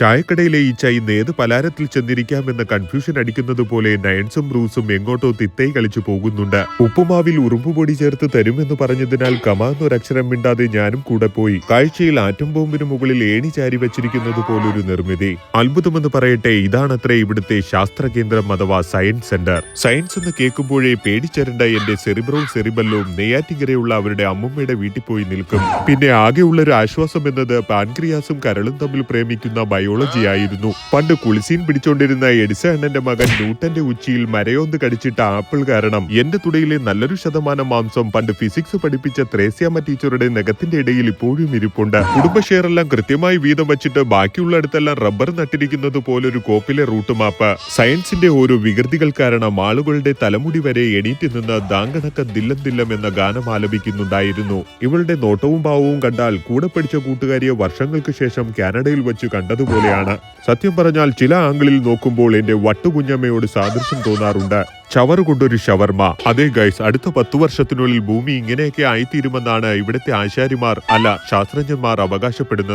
ചായക്കടയിലെ ഈ ചൈ ഏത് പലാരത്തിൽ ചെന്നിരിക്കാമെന്ന കൺഫ്യൂഷൻ അടിക്കുന്നത് പോലെ നയൻസും ബ്രൂസും എങ്ങോട്ടോ തിത്തൈ കളിച്ചു പോകുന്നുണ്ട്. ഉപ്പുമാവിൽ ഉറുമ്പുപൊടി ചേർത്ത് തരുമെന്ന് പറഞ്ഞതിനാൽ കമാന്നൊരക്ഷരം മിണ്ടാതെ ഞാനും കൂടെ പോയി. കാഴ്ചയിൽ ആറ്റം ബോംബിന് മുകളിൽ ഏണി ചാരി വെച്ചിരിക്കുന്നത് പോലൊരു നിർമ്മിതി. അത്ഭുതമെന്ന് പറയട്ടെ ഇതാണത്രേ ഇവിടുത്തെ ശാസ്ത്ര കേന്ദ്രം അഥവാ സയൻസ് സെന്റർ സയൻസ് എന്ന് കേൾക്കുമ്പോഴേ പേടിച്ചരണ്ട എന്റെ സെറിബ്രവും സെറിബല്ലവും നെയ്യാറ്റിങ്കരയുള്ള അവരുടെ അമ്മമ്മയുടെ വീട്ടിൽ പോയി നിൽക്കും. പിന്നെ ആകെയുള്ളൊരു ആശ്വാസം എന്നത് പാൻക്രിയാസും കരളും തമ്മിൽ പ്രേമിക്കുന്ന ബയോളജി ആയിരുന്നു പണ്ട് കുളിസീൻ പിടിച്ചോണ്ടിരുന്ന എഡിസ അണ്ണന്റെ മകൻ ന്യൂട്ടന്റെ ഉച്ചിയിൽ മരയോന്ത് കടിച്ചിട്ട ആപ്പിൾ കാരണം എന്റെ തുടയിലെ നല്ലൊരു ശതമാനം മാംസം പണ്ട് ഫിസിക്സ് പഠിപ്പിച്ച ത്രേസ്യാമ ടീച്ചറുടെ നഖത്തിന്റെ ഇടയിൽ ഇപ്പോഴും ഇരിപ്പുണ്ട്. കുടുംബ ഷെയറെല്ലാം കൃത്യമായി വീതം വെച്ചിട്ട് ബാക്കിയുള്ളിടത്തെല്ലാം റബ്ബർ നട്ടിരിക്കുന്നത് പോലൊരു കോപ്പിലെ റൂട്ട് മാപ്പ്. സയൻസിന്റെ ഓരോ വികൃതികൾ കാരണം ആളുകളുടെ തലമുടി വരെ എണീറ്റ് നിന്ന് ദാങ്കണക്ക ദില്ലം ദില്ലം എന്ന ഗാനം ആലപിക്കുന്നുണ്ടായിരുന്നു. ഇവളുടെ നോട്ടവും ഭാവവും കണ്ടാൽ കൂടെ പഠിച്ച കൂട്ടുകാരിയെ വർഷങ്ങൾക്ക് ശേഷം കാനഡയിൽ വെച്ച് കണ്ടതുപോലെയാണ് സത്യം പറഞ്ഞാൽ ചില ആംഗിളിൽ നോക്കുമ്പോൾ എന്റെ വട്ടുകുഞ്ഞമ്മയോട് സാദൃശ്യം തോന്നാറുണ്ട്. ചവറ് കൊണ്ടൊരു ഷവർമ. അതെ ഗൈസ് അടുത്ത പത്തു വർഷത്തിനുള്ളിൽ ഭൂമി ഇങ്ങനെയൊക്കെ ആയിത്തീരുമെന്നാണ് ഇവിടുത്തെ ആശാരിമാർ അല്ല ശാസ്ത്രജ്ഞന്മാർ അവകാശപ്പെടുന്നത്.